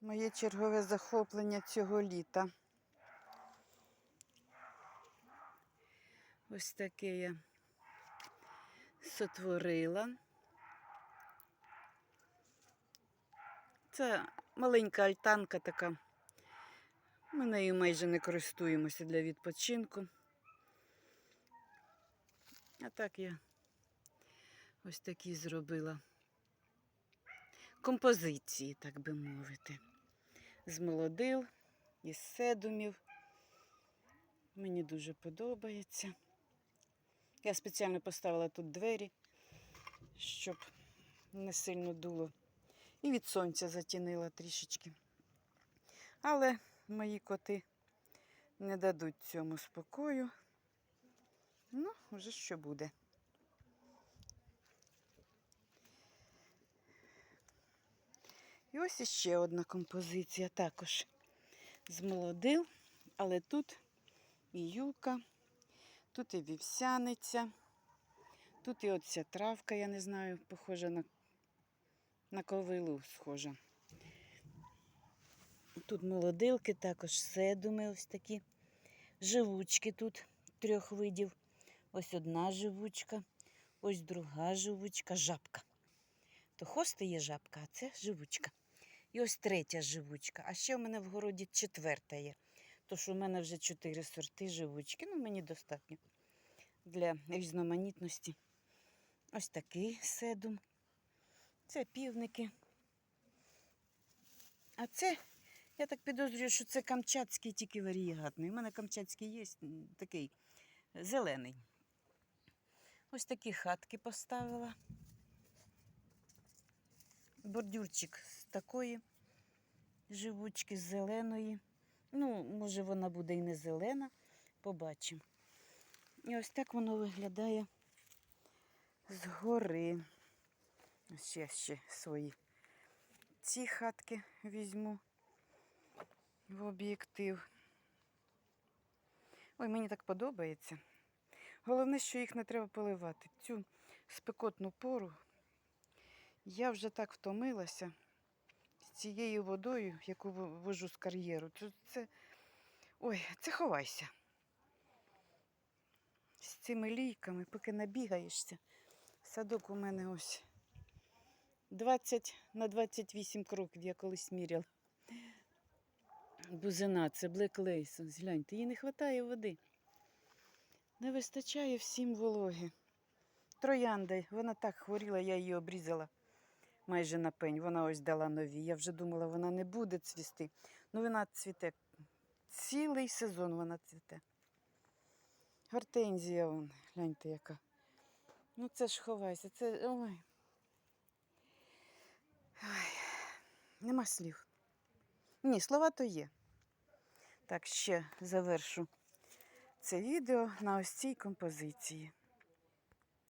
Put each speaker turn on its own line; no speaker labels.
Моє чергове захоплення цього літа. Ось таке я сотворила. Це маленька альтанка така. Ми нею майже не користуємося для відпочинку. А так я ось такі зробила композиції, так би мовити. З молодил, із седумів. Мені дуже подобається. Я спеціально поставила тут двері, щоб не сильно дуло. І від сонця затінила трішечки. Але мої коти не дадуть цьому спокою. Ну, вже що буде. Ось іще одна композиція також з молодил, але тут і юка, тут і вівсяниця, тут і оця травка, я не знаю, похожа на, на ковилу схожа. Тут молодилки, також седуми ось такі. Живучки тут трьох видів. Ось одна живучка, ось друга живучка, жабка. То хости є жабка, а це живучка. І ось третя живучка. А ще в мене в городі четверта є. Тож у мене вже чотири сорти живучки. Ну, мені достатньо для різноманітності. Ось такий седум. Це півники. А це, я так підозрюю, що це камчатський тільки варієгатний. У мене камчатський є такий зелений. Ось такі хатки поставила. Бордюрчик з такої живучки, з зеленої. Ну, може, вона буде і не зелена, побачимо. І ось так воно виглядає згори. Ще ще свої ці хатки візьму в об'єктив. Ой, мені так подобається. Головне, що їх не треба поливати. Цю спекотну пору я вже так втомилася з цією водою, яку вожу з кар'єру. Це. Ой, це ховайся. З цими лійками, поки набігаєшся. Садок у мене ось 20 на 28 кроків я колись міряла. Бузина, це Lace. Ось Гляньте, їй не вистачає води. Не вистачає всім вологи. Троянда, вона так хворіла, я її обрізала майже на пень. Вона ось дала нові. Я вже думала, вона не буде цвісти. Ну вона цвіте. Цілий сезон вона цвіте. Гортензія, вон, гляньте яка. Ну це ж ховайся, це. Ой. Ой. Нема слів. Ні, слова то є. Так, ще завершу це відео на ось цій композиції.